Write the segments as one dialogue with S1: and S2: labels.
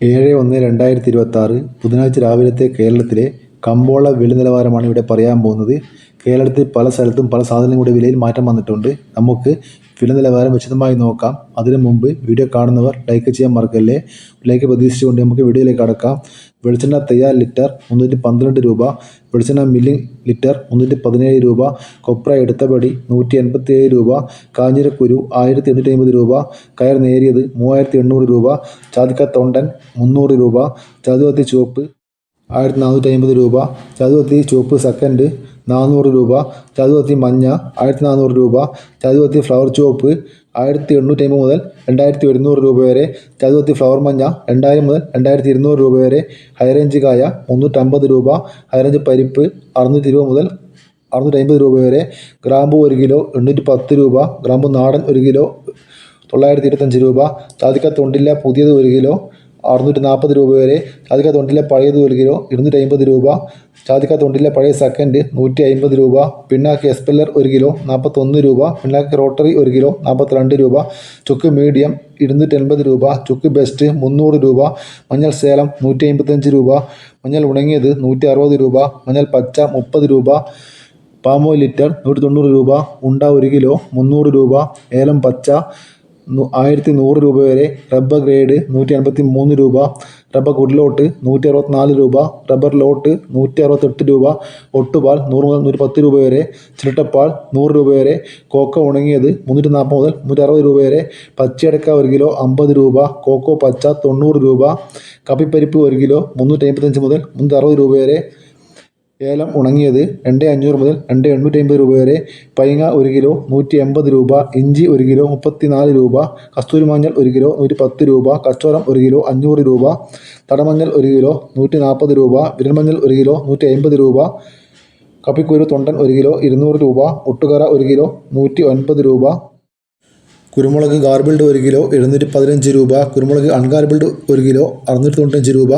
S1: ഏഴ് ഒന്ന് രണ്ടായിരത്തി ഇരുപത്തി ആറ് ബുധനാഴ്ച രാവിലത്തെ കേരളത്തിലെ കമ്പോള വില നിലവാരമാണ് ഇവിടെ പറയാൻ പോകുന്നത്. കേരളത്തിൽ പല സ്ഥലത്തും പല സാധനങ്ങളുടെ വിലയിൽ മാറ്റം വന്നിട്ടുണ്ട്. നമുക്ക് വില നിലവാരം വിശദമായി നോക്കാം. അതിനു മുമ്പ് വീഡിയോ കാണുന്നവർ ലൈക്ക് ചെയ്യാൻ മറക്കല്ലേ? ലൈക്ക് പ്രതീക്ഷിച്ചുകൊണ്ട് നമുക്ക് വീഡിയോയിലേക്ക് കടക്കാം. വെളിച്ചെണ്ണ തയ്യാർ ലിറ്റർ മുന്നൂറ്റി പന്ത്രണ്ട് രൂപ. വെളിച്ചെണ്ണ മില്ലിംഗ് ലിറ്റർ മുന്നൂറ്റി പതിനേഴ് രൂപ. കൊപ്ര എടുത്തപടി നൂറ്റി എൺപത്തി ഏഴ് രൂപ. കാഞ്ഞിരക്കുരു ആയിരത്തി എണ്ണൂറ്റി അമ്പത് രൂപ. കയർ നേരിയത് മൂവായിരത്തി എണ്ണൂറ് രൂപ. ചാതിക്ക തൊണ്ടൻ മുന്നൂറ് രൂപ. ചതുവത്തി ചുവപ്പ് ആയിരത്തി നാനൂറ്റി അമ്പത് രൂപ. ചതുവത്തി ചുവപ്പ് സെക്കൻഡ് നാനൂറ് രൂപ. ചതുവത്തി മഞ്ഞ ആയിരത്തി നാനൂറ് രൂപ. ചതുവത്തി ഫ്ലവർ ചുവപ്പ് ആയിരത്തി എണ്ണൂറ്റി അമ്പത് മുതൽ രണ്ടായിരത്തി ഒരുന്നൂറ് രൂപ വരെ. ചതുവത്തി ഫ്ലവർ മഞ്ഞ രണ്ടായിരം മുതൽ രണ്ടായിരത്തി ഇരുന്നൂറ് രൂപ വരെ. ഹൈറേഞ്ച് കായ മുന്നൂറ്റമ്പത് രൂപ. ഹൈറേഞ്ച് പരിപ്പ് അറുന്നൂറ്റി ഇരുപത് മുതൽ അറുന്നൂറ്റി അമ്പത് രൂപ വരെ. ഗ്രാമ്പു ഒരു കിലോ എണ്ണൂറ്റി പത്ത് രൂപ. ഗ്രാമ്പു നാടൻ ഒരു കിലോ തൊള്ളായിരത്തി ഇരുപത്തഞ്ച് രൂപ. ചാതിക്ക തൊണ്ടില്ല പുതിയത് ഒരു കിലോ അറുന്നൂറ്റി നാൽപ്പത് രൂപ വരെ. ചാതിക്ക തൊണ്ടിലെ പഴയത് ഒരു കിലോ ഇരുന്നൂറ്റി അമ്പത് രൂപ. ചാതിക്ക തൊണ്ടിലെ പഴയ സെക്കൻഡ് നൂറ്റി അമ്പത് രൂപ. പിണ്ണാക്ക് എസ്പെല്ലർ ഒരു കിലോ നാൽപ്പത്തൊന്ന് രൂപ. പിണ്ണാക്ക് റോട്ടറി ഒരു കിലോ നാൽപ്പത്തിരണ്ട് രൂപ. ചുക്ക് മീഡിയം ഇരുന്നൂറ്റി എൺപത് രൂപ. ചുക്ക് ബെസ്റ്റ് മുന്നൂറ് രൂപ. മഞ്ഞൾ സേലം നൂറ്റി അമ്പത്തഞ്ച് രൂപ. മഞ്ഞൾ ഉണങ്ങിയത് നൂറ്റി അറുപത് രൂപ. മഞ്ഞൾ പച്ച മുപ്പത് രൂപ. പാമോ ലിറ്റർ നൂറ്റി തൊണ്ണൂറ് രൂപ. ഉണ്ട ഒരു കിലോ മുന്നൂറ് രൂപ. ഏലം പച്ച ആയിരത്തി നൂറ് രൂപ വരെ റബ്ബർ ഗ്രേഡ് നൂറ്റി അൻപത്തി മൂന്ന് രൂപ റബ്ബർ ഗുഡ്ലോട്ട് നൂറ്റി അറുപത്തിനാല് രൂപ റബ്ബർ ലോട്ട് നൂറ്റി അറുപത്തെട്ട് രൂപ ഒട്ടുപാൽ നൂറ് മുതൽ നൂറ്റി പത്ത് രൂപ വരെ ചിരട്ടപ്പാൽ നൂറ് രൂപ വരെ കോക്ക ഉണങ്ങിയത് മുന്നൂറ്റി നാൽപ്പത് മുതൽ മുന്നൂറ്റി അറുപത് രൂപ വരെ പച്ചയടക്ക ഒരു കിലോ അമ്പത് രൂപ കോക്കോ പച്ച തൊണ്ണൂറ് രൂപ കപ്പിപ്പരിപ്പ് ഒരു കിലോ മുന്നൂറ്റി അമ്പത്തഞ്ച് മുതൽ മുന്നൂറ്റി അറുപത് രൂപ വരെ ഏലം ഉണങ്ങിയത് രണ്ട് അഞ്ഞൂറ് മുതൽ രണ്ട് എണ്ണൂറ്റി അമ്പത് രൂപ വരെ. പൈങ്ങ ഒരു കിലോ നൂറ്റി എൺപത് രൂപ. ഇഞ്ചി ഒരു കിലോ മുപ്പത്തി നാല് രൂപ. കസ്തൂരി മഞ്ഞൾ ഒരു കിലോ നൂറ്റി പത്ത് രൂപ. കച്ചോലം ഒരു കിലോ അഞ്ഞൂറ് രൂപ. തടമഞ്ഞൾ ഒരു കിലോ നൂറ്റി നാൽപ്പത് രൂപ. വിരൽമഞ്ഞൾ ഒരു കിലോ നൂറ്റി അമ്പത് രൂപ. കപ്പിക്കുരു തൊണ്ടൻ ഒരു കിലോ ഇരുന്നൂറ് രൂപ. ഒട്ടുകറ ഒരു കിലോ നൂറ്റി ഒൻപത് രൂപ. കുരുമുളക് ഗാർബിൾഡ് ഒരു കിലോ എഴുന്നൂറ്റി പതിനഞ്ച് രൂപ കുരുമുളക് അൺഗാർബിൾഡ് ഒരു കിലോ അറുന്നൂറ്റി തൊണ്ണൂറ്റഞ്ച് രൂപ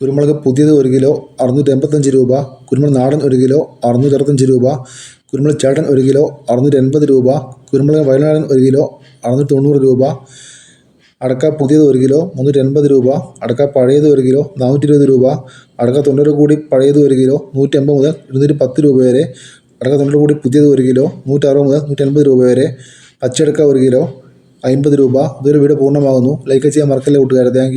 S1: കുരുമുളക് പുതിയത് ഒരു കിലോ അറുന്നൂറ്റി എൺപത്തഞ്ച് രൂപ കുരുമുളക് നാടൻ ഒരു കിലോ അറുന്നൂറ്റി അറുപത്തഞ്ച് രൂപ കുരുമുളക് ചേട്ടൻ ഒരു കിലോ അറുന്നൂറ്റി എൺപത് രൂപ കുരുമുളക് വയനാടൻ ഒരു കിലോ അറുന്നൂറ്റി തൊണ്ണൂറ് രൂപ അടക്ക പുതിയത് ഒരു കിലോ മുന്നൂറ്റി എൺപത് രൂപ അടക്ക പഴയത് ഒരു കിലോ നാനൂറ്റി ഇരുപത് രൂപ അടക്ക തൊണ്ണൂറ് കൂടി പഴയത് ഒരു കിലോ നൂറ്റി അമ്പത് മുതൽ ഇരുന്നൂറ്റി പത്ത് രൂപ വരെ അടക്ക തൊണ്ണൂറ് കൂടി പുതിയത് ഒരു കിലോ നൂറ്റി അറുപത് മുതൽ നൂറ്റി അൻപത് രൂപ വരെ പച്ചയടക്ക ഒരു കിലോ അമ്പത് രൂപ. ഇതൊരു വീഡിയോ പൂർണമാകുന്നു. ലൈക്ക് ചെയ്യാൻ മറക്കല്ലേ കൂട്ടുകാരെ. താങ്ക്